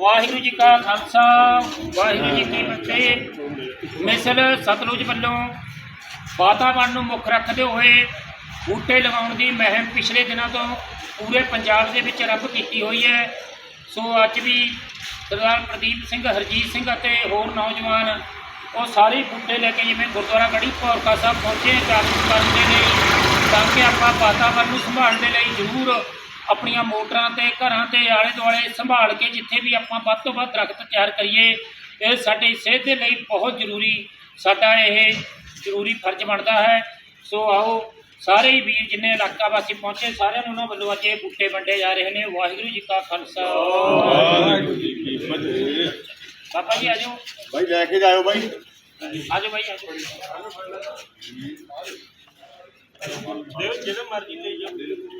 ਵਾਹਿਗੁਰੂ ਜੀ ਕਾ ਖਾਲਸਾ, ਵਾਹਿਗੁਰੂ ਜੀ ਕੀ ਫਤਿਹ। ਮਿਸਲ ਸਤਲੁਜ ਵੱਲੋਂ ਵਾਤਾਵਰਣ ਨੂੰ ਮੁੱਖ ਰੱਖਦੇ ਹੋਏ ਬੂਟੇ ਲਗਾਉਣ ਦੀ ਮੁਹਿੰਮ ਪਿਛਲੇ ਦਿਨਾਂ ਤੋਂ ਪੂਰੇ ਪੰਜਾਬ ਦੇ ਵਿੱਚ ਆਰੰਭ ਕੀਤੀ ਹੋਈ ਹੈ। ਸੋ ਅੱਜ ਵੀ ਸਰਦਾਰ ਪ੍ਰਦੀਪ ਸਿੰਘ, ਹਰਜੀਤ ਸਿੰਘ ਅਤੇ ਹੋਰ ਨੌਜਵਾਨ ਉਹ ਸਾਰੇ ਬੂਟੇ ਲੈ ਕੇ ਜਿਵੇਂ ਗੁਰਦੁਆਰਾ ਗੜੀ ਭੌਰਕਾ ਸਾਹਿਬ ਪਹੁੰਚੇ ਜਾਗਰੂਕ ਕਰਨ ਦੇ ਲਈ, ਤਾਂ ਕਿ ਆਪਾਂ ਵਾਤਾਵਰਣ ਨੂੰ ਸੰਭਾਲਣ ਦੇ ਲਈ ਜ਼ਰੂਰ ਆਪਣੀਆਂ ਮੋਟਰਾਂ ਤੇ ਘਰਾਂ ਤੇ ਆਲੇ ਦੁਆਲੇ ਸੰਭਾਲ ਕੇ ਜਿੱਥੇ ਵੀ ਆਪਾਂ ਵੱਧ ਤੋਂ ਵੱਧ ਦਰਖਤ ਤਿਆਰ ਕਰੀਏ ਇਹ ਸਾਡੀ ਸਿਹਤ ਦੇ ਲਈ ਬਹੁਤ ਜ਼ਰੂਰੀ ਸਾਡਾ ਇਹ ਜ਼ਰੂਰੀ ਫਰਜ਼ ਬਣਦਾ ਹੈ। ਸੋ ਆਓ ਸਾਰੇ ਹੀ ਵੀਰ ਜਿੰਨੇ ਇਲਾਕਾ ਵਾਸੀ ਪਹੁੰਚੇ ਸਾਰਿਆਂ ਨੂੰ ਉਹਨਾਂ ਵੱਲੋਂ ਅੱਜ ਇਹ ਬੂਟੇ ਵੰਡੇ ਜਾ ਰਹੇ ਨੇ। ਵਾਹਿਗੁਰੂ ਜੀ ਕਾ ਖਾਲਸਾ। ਵਾਹਿਗੁਰੂ ਜੀ ਕੀ ਫਤਿਹ। ਬਾਬਾ ਜੀ ਆਜੋ ਭਾਈ ਲੈ ਕੇ ਜਾਇਓ ਭਾਈ ਆਜੋ ਭਾਈ ਆਜੋ ਜਿਹੜਾ ਮਰਜ਼ੀ ਲੈ ਜਾਓ।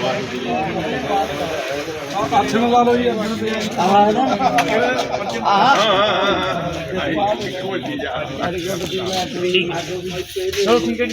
ਵਾਹਿਗੁਰੂ ਆ ਵੀ ਲੈ ਜਾਓ। ਪਿੰਡ ਲਾ ਲਈ ਕਿਤੇ ਅੱਗੇ ਵਧੋ। ਹਾਂ ਹਾਂ ਹਾਂ ਇੱਕ ਵੱਡੀ ਜਾ ਠੀਕ ਹੈ